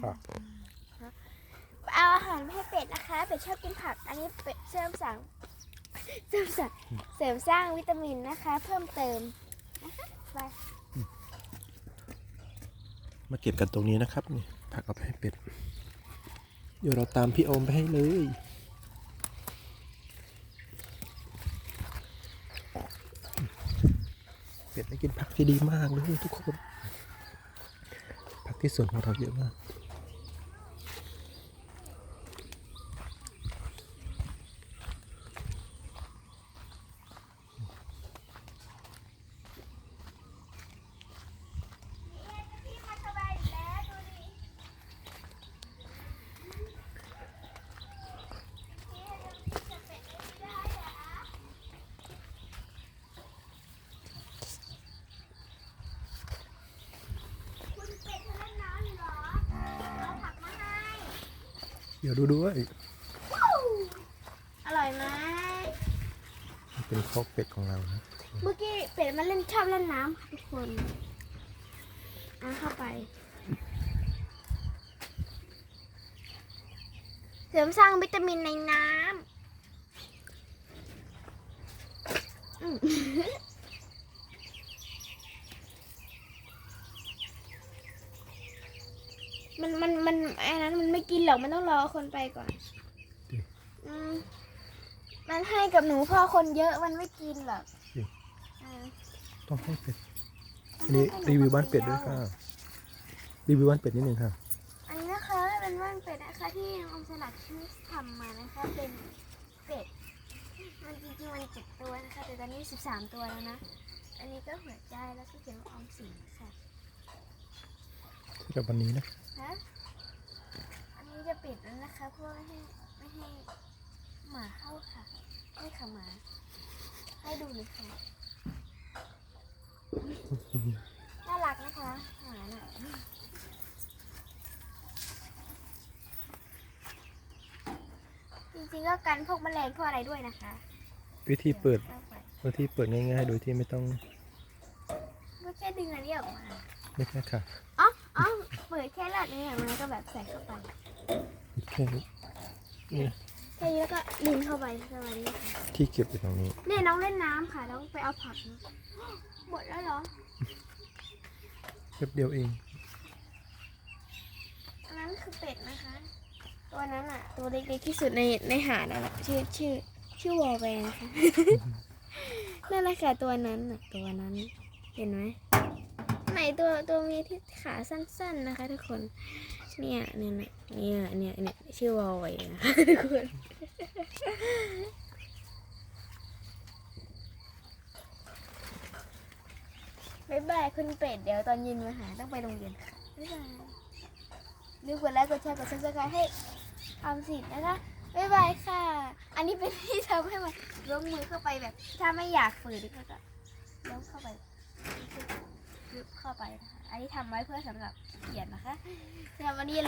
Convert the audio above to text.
ครับเอาอาหารมาให้เป็ดนะคะ เป็ดชอบกินผัก อันนี้เป็ดเสริมสร้างเสริมสร้างเสริมสร้างวิตามินนะคะ เพิ่มเติมนะคะไปมาเก็บกันตรงนี้นะครับนี่ผักเอาไปให้เป็ดเดี๋ยวเราตามพี่โอมไปให้เลยเป็ดได้กินผักที่ดีมากเลยทุกคนผัก ที่สวนของเราเยอะมาก พี่มาสบายอีกแล้วดูดิพี่ยังมีจะเป็ดไม่ได้เหรอคุณเป็ดเขาเล่นน้ำอยู่เหรอเอาผักมาให้ เดี๋ยวดูด้วย อร่อยไหมนี่เป็นคอกเป็ดของเรานะเมื่อกี้เป็ดมันเล่นชอบเล่นน้ำค่ะทุกคนอะเข้าไป เสริมสร้างวิตามินในน้ำ มมันมันมันไอ้นั้นมันไม่กินหรอกมันต้องรอคนไปก่อนอืมมันให้กับหนูพอคนเยอะมันไม่กินหรอกอ่าต้องให้เป็ดอันนี้รีวิวบ้านเป็ดด้วยค่ะ รีวิวบ้านเป็ดนิดนึงค่ะ อันนี้นะคะเป็นว่านเป็ดนะคะที่น้องอมสลัดชื่อทำมานะคะ เป็นเป็ด มันจริงๆมันเจ็ดตัวนะคะ แต่ตอนนี้สิบสามตัวแล้วนะ อันนี้ก็หัวใจแล้วก็เขียนว่าออมสินค่ะ สำหรับวันนี้นะฮะอันนี้จะ ปิดแล้วนะคะเพื่อไม่ให้ไม่ให้หมาเข้าค่ะให้ค่ะหมา ให้ดูหน่อยค่ะน่ารักนะคะหมาน่ะจริงๆก็กันพวกแมลงพวกอะไรด้วยนะคะวิธีเปิดอาไปวิธีเปิดง่ายๆโดยที่ไม่ต้องก็แค่ดึงอันนี้ออกมาไม่ใช่ค่ะอ๋ออ๋อเปิดแค่หลอดนี้ออกมาแล้วก็แบบใส่เข้าไปแค่ นี้นี่แค่นี้แล้วก็ดึงเข้าไปสวัสดีค่ะที่เก็บอยู่ตรงนี้ เนี่ยน้องเล่นน้ำค่ะน้องไปเอาผักนะหมดแล้วเหรอแป๊บเดียวเอง อันนั้นคือเป็ดนะคะ ตัวนั้นอะ ตัวเล็กๆที่สุดในในหาดนั่นแหละชื่อชื่อชื่อวอลแวร์นะคะนั่นแหละค่ะตัวนั้นน่ะตัวนั้น เห็นไหม ไหนตัวตัวมีที่ขาสั้น ๆนะคะ ทุกคน เนี่ยเนี่ยเนี่ยเนี่ยเนี่ยชื่อวอลแวร์นะคะทุกคนบายบายคุณเป็ดเดี๋ยวตอนเย็นมาหาต้องไปโรงเรียนค่ะบ๊ายบายลืมกดไลค์กดแชร์กดซับสไครต์ให้ออมสินนะคะบ๊ายบายค่ะ อันนี้เป็นที่ทำให้มันยกมือเข้าไปแบบ ถ้าไม่อยากฝืนก็จะยกเข้าไปลึก เข้าไปนะคะอันนี้ทำไว้เพื่อสำหรับเขียนนะคะสำหรับวันนี้